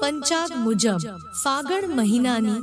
પંચાગ મુજબ ફાગણ મહિનાની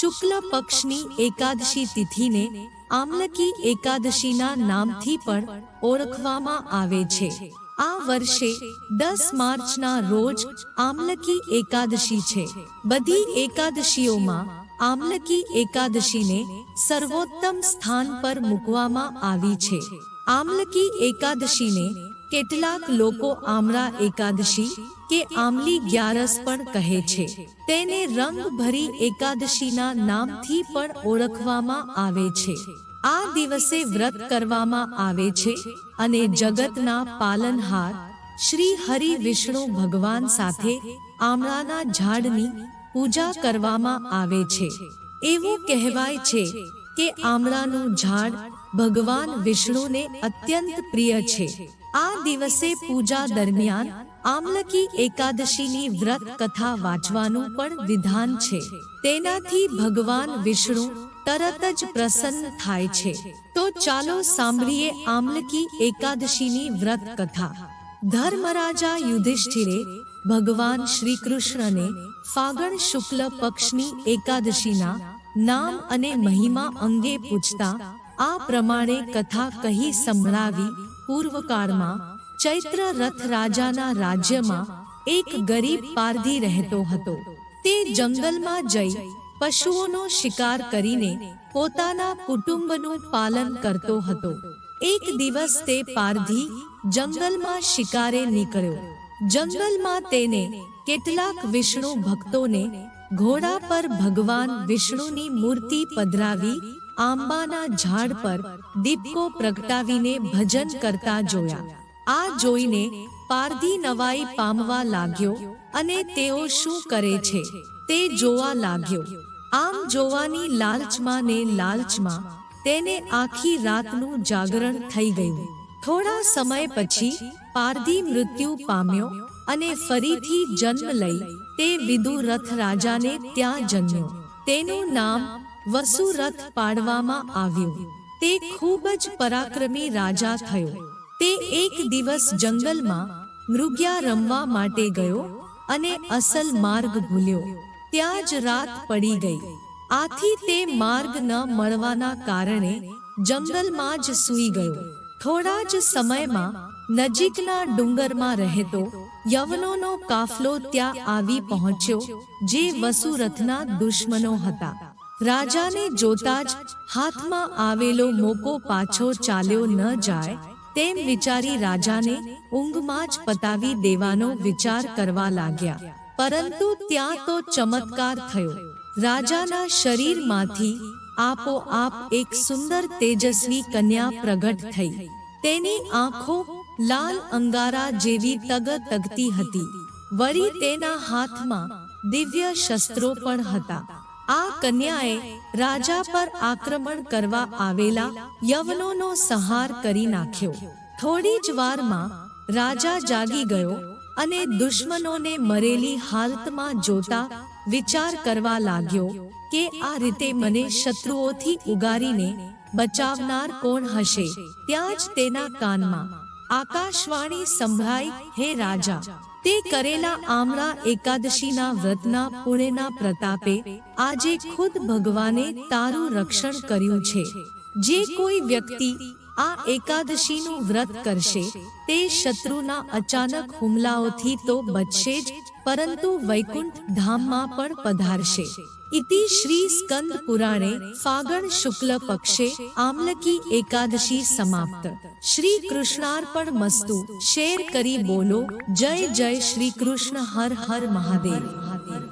શુક્લ પક્ષની એકાદશી તિથિને આમલકી એકાદશીના નામથી પણ ઓળખવામાં આવે છે. આ વર્ષે દસ માર્ચના રોજ આમલકી એકાદશી છે. બધી એકાદશીઓમાં આમલકી એકાદશીને સર્વોત્તમ સ્થાન પર મૂકવામાં આવી છે. આમલકી એકાદશીને કેટલાક લોકો આમળા એકાદશી કે આમલી ગ્યારસ પણ કહે છે. તેને રંગભરી એકાદશીના નામથી પણ ઓળખવામાં આવે છે. આ દિવસે વ્રત કરવામાં આવે છે અને જગતના પાલનહાર શ્રી હરિ વિષ્ણુ ભગવાન સાથે આમળાના ઝાડની પૂજા કરવામાં આવે છે. એવું કહેવાય છે કે આમળાનું ઝાડ ભગવાન વિષ્ણુને અત્યંત પ્રિય છે. આ દિવસે પૂજા દરમિયાન આમલકી એકાદશીની વ્રત કથા વાંચવાનું પણ વિધાન છે. તેનાથી ભગવાન વિષ્ણુ તરત જ પ્રસન્ન થાય છે. તો ચાલો સાંભળીએ આમલકી એકાદશીની વ્રત કથા. ધર્મરાજા યુધિષ્ઠિરે ભગવાન શ્રી કૃષ્ણને ફાગણ શુક્લ પક્ષની એકાદશીના નામ અને મહિમા અંગે પૂછતા આ પ્રમાણે કથા કહી સંભળાવી પૂર્વકાળમાં ચૈત્ર રથ રાજાના રાજ્યમાં એક ગરીબ પારધી રહેતો હતો. તે જંગલમાં જઈ પશુઓનો શિકાર કરીને પોતાના કુટુંબનું પાલન કરતો હતો. એક દિવસ તે પારધી જંગલમાં શિકારે નીકળ્યો. જંગલમાં તેને કેટલાક વિષ્ણુ ભક્તોને ઘોડા પર ભગવાન વિષ્ણુની મૂર્તિ પધરાવી આંબાના ઝાડ પર દીપકો પ્રગટાવીને ભજન કરતા જોયા. આ જોઈને પારધી નવાઈ પામવા લાગ્યો અને તેઓ શું કરે છે તે જોવા લાગ્યો. આમ જોવાની લાલચમાં ને લાલચમાં તેને આખી રાતનું જાગરણ થઈ ગયું. થોડા સમય પછી પારધી મૃત્યુ પામ્યો અને ફરીથી જન્મ લઈ તે વિદુરથ રાજાને ત્યાં જન્મ્યો. તેનું નામ વસુરથ પાડવામાં આવ્યું. તે ખૂબ જ પરાક્રમી રાજા થયો. તે એક દિવસ જંગલમાં મૃગ્યા રમવા માટે ગયો અને અસલ માર્ગ ભૂલ્યો. ત્યાં જ રાત પડી ગઈ. આથી તે માર્ગ ન મળવાના કારણે જંગલમાં જ સૂઈ ગયો. થોડા જ સમયમાં નજીકના ડુંગરમાં રહેતો યવનોનો કાફલો ત્યાં આવી પહોંચ્યો, જે વસુરથના દુશ્મનો હતા. રાજાને જોતા જ હાથમાં આવેલો મોકો પાછો ચાલ્યો ન જાય, તેમ વિચારી રાજાને ઊંઘમાં જ પતાવી દેવાનો વિચાર કરવા લાગ્યા. પરંતુ ત્યાં તો ચમત્કાર થયો. રાજાના શરીરમાંથી આપોઆપ એક સુંદર તેજસ્વી કન્યા પ્રગટ થઈ. તેની આંખો લાલ અંગારા જેવી તગ તગતી હતી. વળી તેના હાથમાં દિવ્ય શસ્ત્રો પણ હતા. આ કન્યાએ રાજા પર આક્રમણ કરવા આવેલા યવનોનો સંહાર કરી નાખ્યો. થોડી જ વારમાં રાજા જાગી ગયો અને દુશ્મનોને મરેલી હાલતમાં જોતા વિચાર કરવા લાગ્યો કે આ રીતે મને શત્રુઓથી ઉગારીને બચાવનાર કોણ હશે. ત્યાં જ તેના કાનમાં આકાશવાણી સંભળાઈ હે રાજા. તે કરેલા આમળા એકાદશીના વ્રતના પુણ્યના પ્રતાપે આજે ખુદ ભગવાને તારું રક્ષણ કર્યું છે. જે કોઈ વ્યક્તિ આ એકાદશીનું વ્રત કરશે, તે શત્રુના અચાનક હુમલાઓથી તો બચશે જ પરંતુ વૈકુંઠ ધામમાં પણ પધારશે. ઇતિ શ્રી સ્કંદ પુરાણે ફાગણ શુક્લ પક્ષે આમલકી એકાદશી સમાપ્ત. શ્રી કૃષ્ણાર્પણ મસ્તુ. શેર કરી બોલો. જય જય શ્રી કૃષ્ણ. હર હર મહાદેવ.